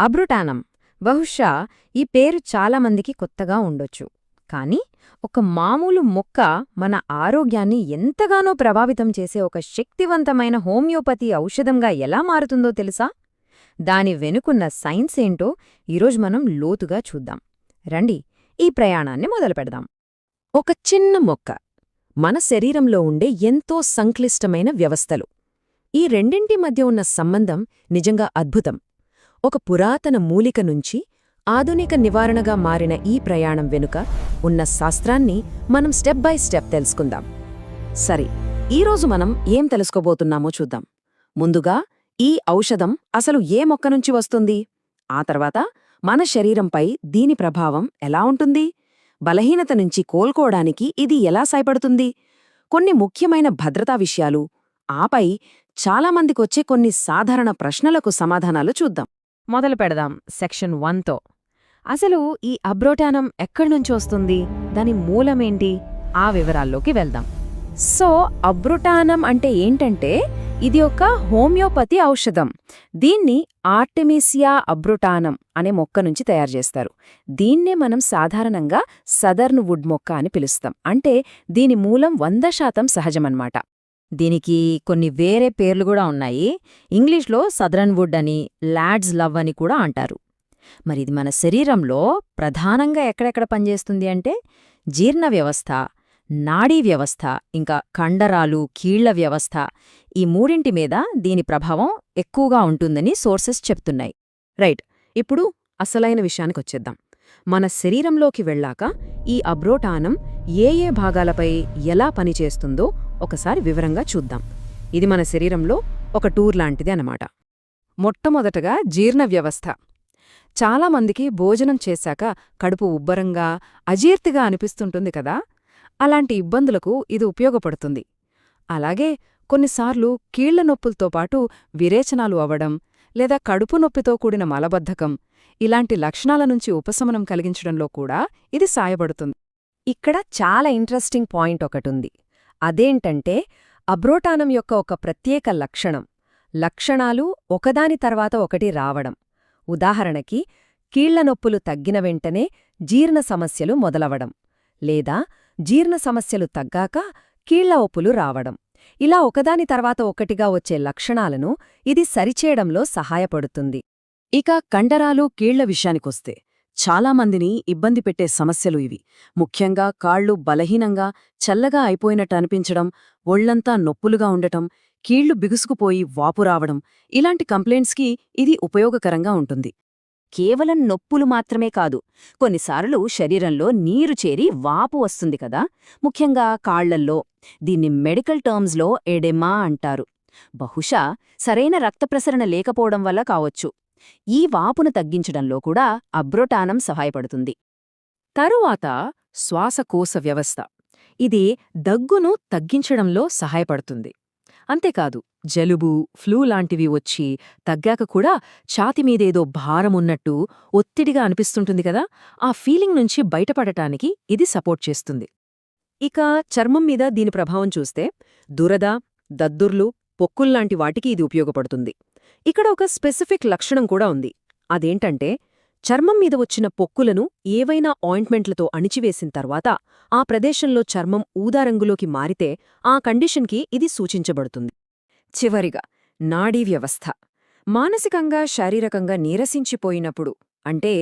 అబ్రుటానం బహుశా ఈ పేరు చాలామందికి కొత్తగా ఉండొచ్చు. కానీ ఒక మామూలు మొక్క మన ఆరోగ్యాన్ని ఎంతగానో ప్రభావితం చేసే ఒక శక్తివంతమైన హోమియోపతి ఔషధంగా ఎలా మారుతుందో తెలుసా? దాని వెనుకున్న సైన్స్ ఏంటో ఈరోజు మనం లోతుగా చూద్దాం. రండి ఈ ప్రయాణాన్ని మొదలుపెడదాం ఒక చిన్న మొక్క మన శరీరంలో ఉండే ఎంతో సంక్లిష్టమైన వ్యవస్థలు. ఈ రెండింటి మధ్య ఉన్న సంబంధం నిజంగా అద్భుతం. ఒక పురాతన మూలిక నుంచి ఆధునిక నివారణగా మారిన ఈ ప్రయాణం వెనుక ఉన్న శాస్త్రాన్ని మనం స్టెప్ బై స్టెప్ తెలుసుకుందాం. సరే ఈరోజు మనం ఏం తెలుసుకోబోతున్నామో చూద్దాం. ముందుగా ఈ ఔషధం అసలు ఏ మొక్క నుంచి వస్తుంది? ఆ తర్వాత మన శరీరంపై దీని ప్రభావం ఎలా ఉంటుంది? బలహీనత నుంచి కోలుకోవడానికి ఇది ఎలా సాయపడుతుంది కొన్ని ముఖ్యమైన భద్రతా విషయాలు. ఆపై చాలామందికొచ్చే కొన్ని సాధారణ ప్రశ్నలకు సమాధానాలు చూద్దాం. మొదలు పెడదాం సెక్షన్ వన్తో. అసలు ఈ అబ్రోటానం ఎక్కడ్నుంచి వస్తుంది? దాని మూలమేంటి? ఆ వివరాల్లోకి వెళ్దాం. సో అబ్రోటానం అంటే ఏంటంటే ఇది ఒక హోమియోపతి ఔషధం. దీన్ని ఆర్టెమిసియా అబ్రోటానం అనే మొక్క నుంచి తయారు చేస్తారు. దీన్నే మనం సాధారణంగా సదర్న్ వుడ్ మొక్క అని పిలుస్తాం. అంటే దీని మూలం వంద శాతం సహజమన్నమాట. దీనికి కొన్ని వేరే పేర్లు కూడా ఉన్నాయి. ఇంగ్లీష్లో సదరన్ వుడ్ అని లాడ్స్ లవ్ అని కూడా అంటారు. మరి ఇది మన శరీరంలో ప్రధానంగా ఎక్కడెక్కడ పనిచేస్తుంది అంటే జీర్ణ వ్యవస్థ నాడీ వ్యవస్థ ఇంకా కండరాలు కీళ్ళ వ్యవస్థ ఈ మూడింటి మీద దీని ప్రభావం ఎక్కువగా ఉంటుందని సోర్సెస్ చెప్తున్నాయి. రైట్ ఇప్పుడు అసలైన విషయానికొచ్చేద్దాం మన శరీరంలోకి వెళ్ళాక ఈ అబ్రోటానం ఏ ఏ భాగాలపై ఎలా పనిచేస్తుందో ఒకసారి వివరంగా చూద్దాం. ఇది మన శరీరంలో ఒక టూర్ లాంటిది అన్నమాట. మొట్టమొదటగా జీర్ణ వ్యవస్థ. చాలామందికి భోజనం చేశాక కడుపు ఉబ్బరంగా అజీర్తిగా అనిపిస్తుంటుంది కదా? అలాంటి ఇబ్బందులకు ఇది ఉపయోగపడుతుంది. అలాగే కొన్నిసార్లు కీళ్ళ నొప్పులతో పాటు విరేచనాలు అవ్వడం లేదా కడుపు నొప్పితో కూడిన మలబద్ధకం ఇలాంటి లక్షణాల నుంచి ఉపశమనం కలిగించడంలో కూడా ఇది సాయపడుతుంది. ఇక్కడ చాలా ఇంట్రెస్టింగ్ పాయింట్ ఒకటుంది అదేంటంటే అబ్రోటానం యొక్క ఒక ప్రత్యేక లక్షణం. లక్షణాలు ఒకదాని తర్వాత ఒకటి రావడం. ఉదాహరణకి కీళ్ళనొప్పులు తగ్గిన వెంటనే జీర్ణ సమస్యలు మొదలవడం లేదా జీర్ణ సమస్యలు తగ్గాక కీళ్ళ ఒప్పులు రావడం. ఇలా ఒకదాని తర్వాత ఒకటిగా వచ్చే లక్షణాలను ఇది సరిచేయడంలో సహాయపడుతుంది. ఇక కండరాలు కీళ్ళ విషయానికొస్తే చాలామందిని ఇబ్బంది పెట్టే సమస్యలు ఇవి. ముఖ్యంగా కాళ్ళు బలహీనంగా చల్లగా అయిపోయినట్టు అనిపించడం ఒళ్ళంతా నొప్పులుగా ఉండటం కీళ్ళు బిగుసుకుపోయి వాపు రావడం ఇలాంటి కంప్లైంట్స్కి ఇది ఉపయోగకరంగా ఉంటుంది. కేవలం నొప్పులు మాత్రమే కాదు కొన్నిసార్లు శరీరంలో నీరు చేరి వాపు వస్తుంది కదా! ముఖ్యంగా కాళ్ళల్లో దీన్ని మెడికల్ టర్మ్స్లో ఎడెమా అంటారు. బహుశా సరైన రక్తప్రసరణ లేకపోవడం వల్ల కావచ్చు. ఈ వాపును తగ్గించడంలో కూడా అబ్రోటానం సహాయపడుతుంది. తరువాత శ్వాసకోశ వ్యవస్థ. ఇది దగ్గును తగ్గించడంలో సహాయపడుతుంది. అంతేకాదు జలుబు ఫ్లూ లాంటివి వచ్చి తగ్గాక కూడా ఛాతిమీదేదో భారమున్నట్టు ఒత్తిడిగా అనిపిస్తుంటుంది కదా ఆ ఫీలింగ్ నుంచి బయటపడటానికి ఇది సపోర్ట్ చేస్తుంది. ఇక చర్మం మీద దీని ప్రభావం చూస్తే దురద దద్దుర్లు పొక్కుల్లాంటి వాటికి ఇది ఉపయోగపడుతుంది. ఇక్కడ ఒక స్పెసిఫిక్ లక్షణం కూడా ఉంది. అదేంటంటే చర్మం మీద వచ్చిన పొక్కులను ఏవైనా ఆయింట్మెంట్లతో అణిచివేసిన తర్వాత ఆ ప్రదేశంలో చర్మం ఊదారంగులోకి మారితే ఆ కండిషన్కి ఇది సూచించబడుతుంది. చివరిగా నాడీ వ్యవస్థ. మానసికంగా శారీరకంగా నీరసించిపోయినప్పుడు అంటే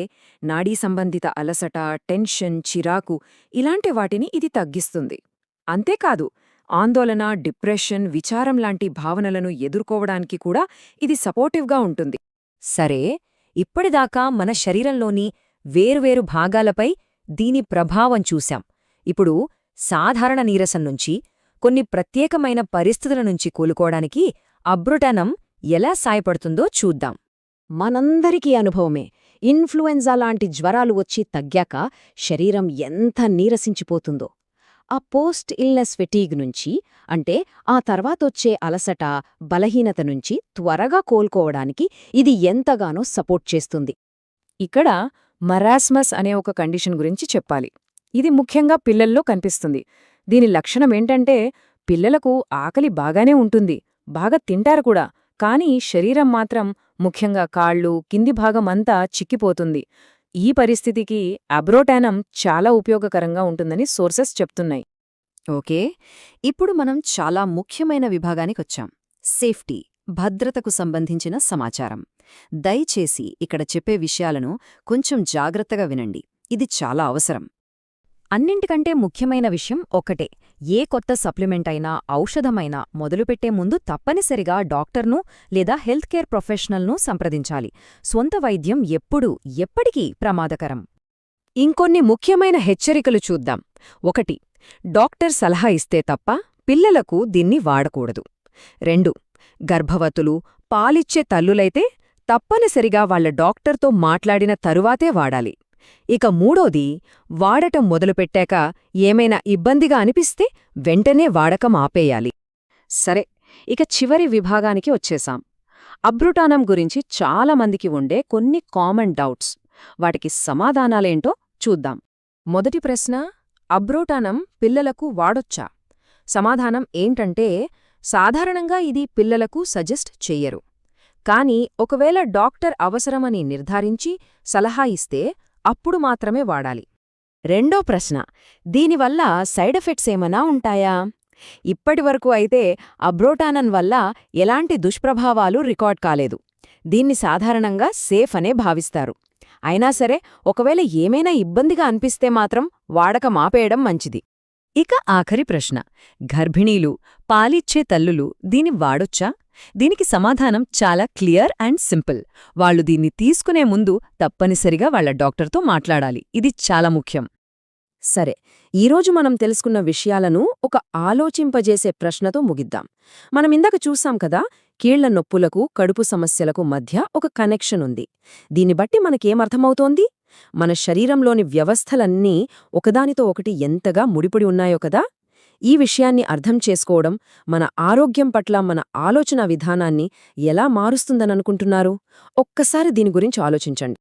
నాడీ సంబంధిత అలసట టెన్షన్ చిరాకు ఇలాంటి వాటిని ఇది తగ్గిస్తుంది. అంతేకాదు ఆందోళన డిప్రెషన్ విచారం లాంటి భావనలను ఎదుర్కోవడానికి కూడా ఇది సపోర్టివ్గా ఉంటుంది. సరే ఇప్పటిదాకా మన శరీరంలోని వేరువేరు భాగాలపై దీని ప్రభావం చూశాం. ఇప్పుడు సాధారణ నీరసం నుంచి కొన్ని ప్రత్యేకమైన పరిస్థితుల నుంచి కోలుకోవడానికి అబ్రుటనం ఎలా సాయపడుతుందో చూద్దాం. మనందరికీ అనుభవమే ఇన్ఫ్లుయెన్జా లాంటి జ్వరాలు వచ్చి తగ్గాక శరీరం ఎంత నీరసించిపోతుందో. ఆ పోస్ట్ ఇల్నెస్ ఫెటీగ్ నుంచి అంటే ఆ తర్వాతొచ్చే అలసట బలహీనత నుంచి త్వరగా కోలుకోవడానికి ఇది ఎంతగానో సపోర్ట్ చేస్తుంది. ఇక్కడ మరాస్మస్ అనే ఒక కండిషన్ గురించి చెప్పాలి. ఇది ముఖ్యంగా పిల్లల్లో కనిపిస్తుంది. దీని లక్షణమేంటంటే పిల్లలకు ఆకలి బాగానే ఉంటుంది బాగా తింటారు కూడా కానీ శరీరం మాత్రం ముఖ్యంగా కాళ్ళు కింది భాగం అంతా చిక్కిపోతుంది. ఈ పరిస్థితికి అబ్రోటానం చాలా ఉపయోగకరంగా ఉంటుందని సోర్సెస్ చెప్తున్నాయి. ఓకే ఇప్పుడు మనం చాలా ముఖ్యమైన విభాగానికొచ్చాం. సేఫ్టీ భద్రతకు సంబంధించిన సమాచారం. దయచేసి ఇక్కడ చెప్పే విషయాలను కొంచెం జాగ్రత్తగా వినండి. ఇది చాలా అవసరం. అన్నింటికంటే ముఖ్యమైన విషయం ఒకటే. ఏ కొత్త సప్లిమెంట్ అయినా ఔషధమైనా మొదలుపెట్టే ముందు తప్పనిసరిగా డాక్టర్ను లేదా హెల్త్ కేర్ ప్రొఫెషనల్ను సంప్రదించాలి. స్వంత వైద్యం ఎప్పుడూ ఎప్పటికీ ప్రమాదకరం. ఇంకొన్ని ముఖ్యమైన హెచ్చరికలు చూద్దాం. ఒకటి డాక్టర్ సలహా ఇస్తే తప్ప పిల్లలకు దీన్ని వాడకూడదు. రెండు గర్భవతులు పాలిచ్చే తల్లులైతే తప్పనిసరిగా వాళ్ళ డాక్టర్తో మాట్లాడిన తరువాతే వాడాలి. ఇక మూడోది వాడటం మొదలుపెట్టాక ఏమైనా ఇబ్బందిగా అనిపిస్తే వెంటనే వాడకం ఆపేయాలి. సరే ఇక చివరి విభాగానికి వచ్చేసాం అబ్రుటానం గురించి చాలామందికి ఉండే కొన్ని కామన్ డౌట్స్. వాటికి సమాధానాలేంటో చూద్దాం. మొదటి ప్రశ్న అబ్రోటానం పిల్లలకు వాడొచ్చా? సమాధానం ఏంటంటే సాధారణంగా ఇది పిల్లలకు సజెస్ట్ చెయ్యరు. కానీ ఒకవేళ డాక్టర్ అవసరమని నిర్ధారించి సలహా ఇస్తే అప్పుడు మాత్రమే వాడాలి. రెండో ప్రశ్న దీనివల్ల సైడ్ ఎఫెక్ట్స్ ఏమన్నా ఉంటాయా? ఇప్పటివరకు అయితే అబ్రోటానన్ వల్ల ఎలాంటి దుష్ప్రభావాలు రికార్డ్ కాలేదు. దీన్ని సాధారణంగా సేఫ్ అనే భావిస్తారు. అయినా సరే ఒకవేళ ఏమైనా ఇబ్బందిగా అనిపిస్తే మాత్రం వాడకం ఆపేయడం మంచిది. ఇక ఆఖరి ప్రశ్న గర్భిణీలు పాలిచ్చే తల్లులు దీని వాడొచ్చా? దీనికి సమాధానం చాలా క్లియర్ అండ్ సింపుల్. వాళ్ళు దీన్ని తీసుకునే ముందు తప్పనిసరిగా వాళ్ళ డాక్టర్తో మాట్లాడాలి. ఇది చాలా ముఖ్యం. సరే ఈరోజు మనం తెలుసుకున్న విషయాలను ఒక ఆలోచింపజేసే ప్రశ్నతో ముగిద్దాం. మనం ఇందాక చూసాం కదా కీళ్ళ నొప్పులకు కడుపు సమస్యలకు మధ్య ఒక కనెక్షన్ ఉంది. దీన్ని బట్టి మనకేమర్థమవుతోంది మన శరీరంలోని వ్యవస్థలన్నీ ఒకదానితో ఒకటి ఎంతగా ముడిపడి ఉన్నాయో కదా? ఈ విషయాన్ని అర్థం చేసుకోవడం మన ఆరోగ్యం పట్ల మన ఆలోచన విధానాన్ని ఎలా మారుస్తుందననుకుంటున్నారు? ఒక్కసారి దీని గురించి ఆలోచించండి.